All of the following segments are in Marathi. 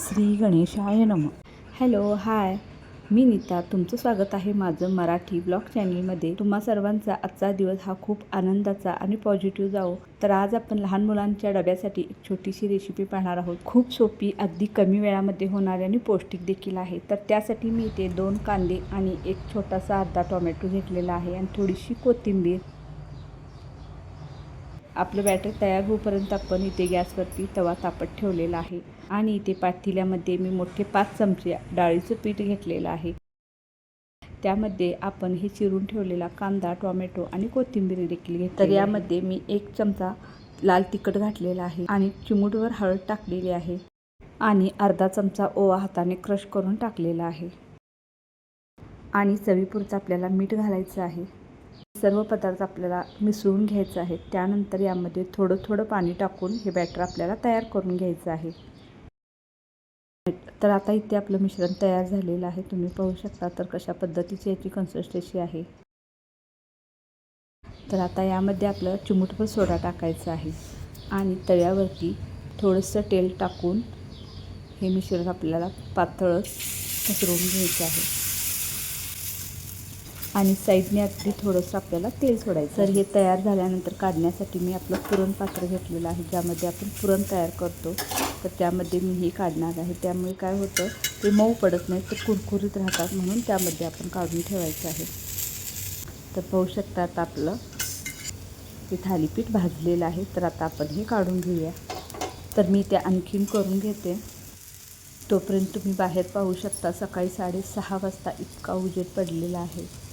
श्री गणेशाय नम. Hello hi. मी नीता. तुमचं स्वागत आहे माझं मराठी ब्लॉग चॅनलमध्ये. तुम्हा सर्वांचा आजचा दिवस हा खूप आनंदाचा आणि पॉझिटिव्ह जावो. तर आज आपण लहान मुलांच्या डब्यासाठी एक छोटीशी रेसिपी पाहणार आहोत. खूप सोपी अगदी कमी वेळामध्ये होणारी आणि पौष्टिक देखील आहे. तर त्यासाठी मी इथे दोन कांदे आणि एक छोटासा अर्धा टोमॅटो घेतलेला आहे आणि थोडीशी कोथिंबीर आपलं बॅटर तयार होईपर्यंत आपण इथे गॅसवरती तवा तापत ठेवलेला आहे. आणि इथे पातेल्यामध्ये मी मोठे पाच चमचे डाळीचं पीठ घेतलेलं आहे. त्यामध्ये आपण हे चिरून ठेवलेला कांदा टोमॅटो आणि कोथिंबीर देखील घेतली तर यामध्ये मी एक चमचा लाल तिखट घातलेला आहे आणि चिमूटवर हळद टाकलेली आहे आणि अर्धा चमचा ओवा हाताने क्रश करून टाकलेला आहे. आणि चवीपुरचं आपल्याला मीठ घालायचं आहे. सर्व पदार्थ आपल्याला मिसळून घ्यायचं आहे त्यानंतर यामध्ये थोडं थोडं पाणी टाकून हे बॅटर आपल्याला तयार करून घ्यायचं आहे. तर आता इथे आपलं मिश्रण तयार झालेलं आहे. तुम्ही पाहू शकता तर कशा पद्धतीची याची कन्सिस्टन्सी आहे. तर आता यामध्ये आपलं चिमूटभर सोडा टाकायचा आहे. आणि तळ्यावरती थोडंसं तेल टाकून हे मिश्रण आपल्याला पातळच पसरवून घ्यायचं आहे. आणि साईडने अगदी थोडंसं आपल्याला तेल सोडायचं. तर हे तयार झाल्यानंतर काढण्यासाठी मी आपलं पुरण पात्र घेतलेलं आहे ज्यामध्ये आपण पुरण तयार करतो. तर त्यामध्ये मी हे काढणार आहे. त्यामुळे काय होतं ते मऊ पडत नाही तर कुरकुरीत राहतात म्हणून त्यामध्ये आपण काढून ठेवायचं आहे. तर पाहू शकता आता आपलं हे थालीपीठ भाजलेलं आहे. तर आता आपण हे काढून घेऊया. तर मी ते आणखीन करून घेते. तोपर्यंत तुम्ही बाहेर पाहू शकता सकाळी साडेसहा वाजता इतका उजेड पडलेला आहे.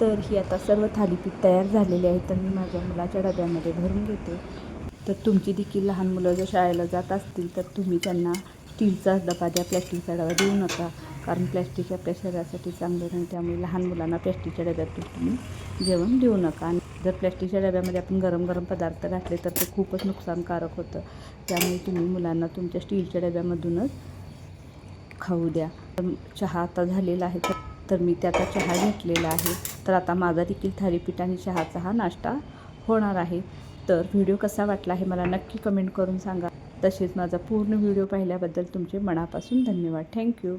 तर ही आता सर्व थालीपीठ तयार झालेले आहे तर मी माझ्या मुलाच्या डब्यामध्ये भरून घेते. तर तुमची देखील लहान मुलं जर शाळेला जात असतील तर तुम्ही त्यांना स्टीलचा डबा द्या प्लॅस्टिकचा डबा देऊ नका कारण प्लॅस्टिक आपल्या शरीरासाठी चांगलं नाही त्यामुळे लहान मुलांना प्लॅस्टिकच्या डब्यातून तुम्ही जेवण देऊ नका. आणि जर प्लॅस्टिकच्या डब्यामध्ये आपण गरम गरम पदार्थ घातले तर ते खूपच नुकसानकारक होतं. त्यामुळे तुम्ही मुलांना तुमच्या स्टीलच्या डब्यामधूनच खाऊ द्या. तर चहा आता झालेला आहे तर तर मी त्याचा चहा घेतलेला आहे. तर आता माझा देखील थालीपीठ आणि चहाचा हा नाश्ता होणार आहे. तर व्हिडिओ कसा वाटला हे मला नक्की कमेंट करून सांगा. तसेच माझा पूर्ण व्हिडिओ पाहिल्याबद्दल तुमचे मनापासून धन्यवाद. थँक्यू.